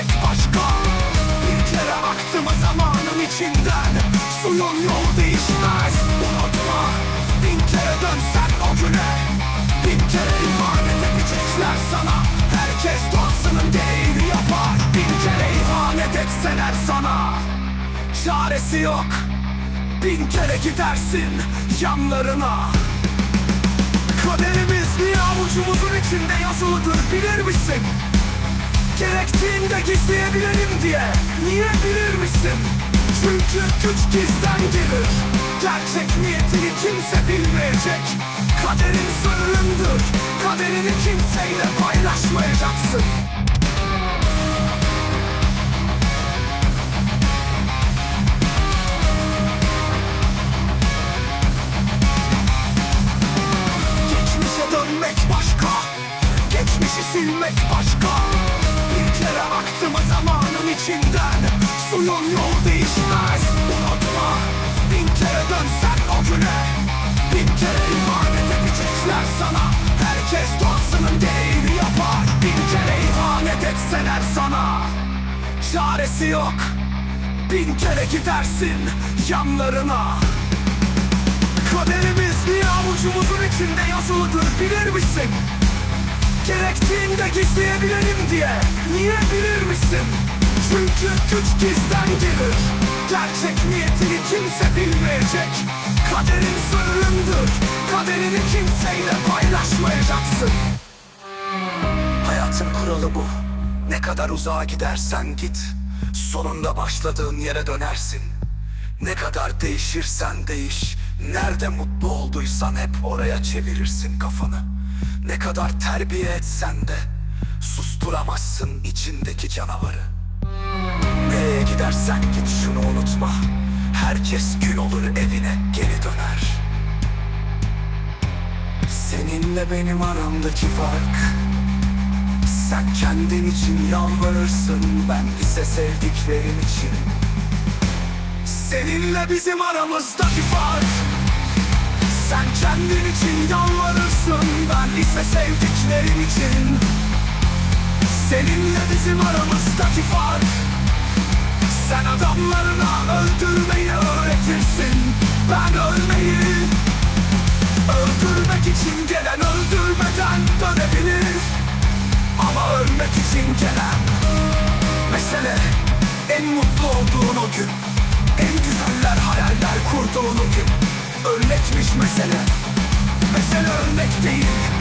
görmek başka. Bir kere aktı mı zamanın içinden. Suyun yolu değişmez. Unutma. Bin kere dönsen o güne. Bin kere ihanet edecekler sana. Herkes dansının gereğini yapar. Bin kere ihanet etseler sana. Çaresi yok. Bin kere gidersin yanlarına. Kaderimiz niye avucumuzun içinde yazılıdır bilir misin? Gerektiğinde gizleyebilirim diye. Niye bilir misin? Çünkü güç gizden gelir. Gerçek niyetini kimse bilmeyecek. Kaderin sırrındır. Kaderini kimseyle paylaşmayacaksın. Geçmişe dönmek başka. Geçmişi silmek başka içinden Suyun yol değişmez. Unutma Bin kere dönsen o güne. Bin kere ihanet edecekler sana. Herkes doğasının gereğini yapar. Bin kere ihanet etseler sana. Çaresi yok. Bin kere gidersin yanlarına. Kaderimiz bir avucumuzun içinde yazılıdır bilir misin? Gerektiğinde gizleyebilirim diye. Niye bilir misin? Çünkü güç gizden gelir. Gerçek niyetini kimse bilmeyecek. Kaderin sırrındır. Kaderini kimseyle paylaşmayacaksın. Hayatın kuralı bu. Ne kadar uzağa gidersen git Sonunda başladığın yere dönersin. Ne kadar değişirsen değiş Nerede mutlu olduysan hep oraya çevirirsin kafanı. Ne kadar terbiye etsen de Susturamazsın içindeki canavarı Nereye gidersen git şunu unutma. Herkes gün olur evine geri döner. Seninle benim aramdaki fark. Sen kendin için yalvarırsın Ben ise sevdiklerim için. Seninle bizim aramızdaki fark. Sen kendin için yalvarırsın Ben ise sevdiklerim için. Seninle bizim aramızdaki fark Sen adamlarına öldürmeyi öğretirsin. Ben ölmeyi Öldürmek için gelen öldürmeden dönebilir. Ama ölmek için gelen Mesele en mutlu olduğun o gün. En güzeller hayaller kurduğun o gün. Ölmekmiş mesele. Mesele ölmek değil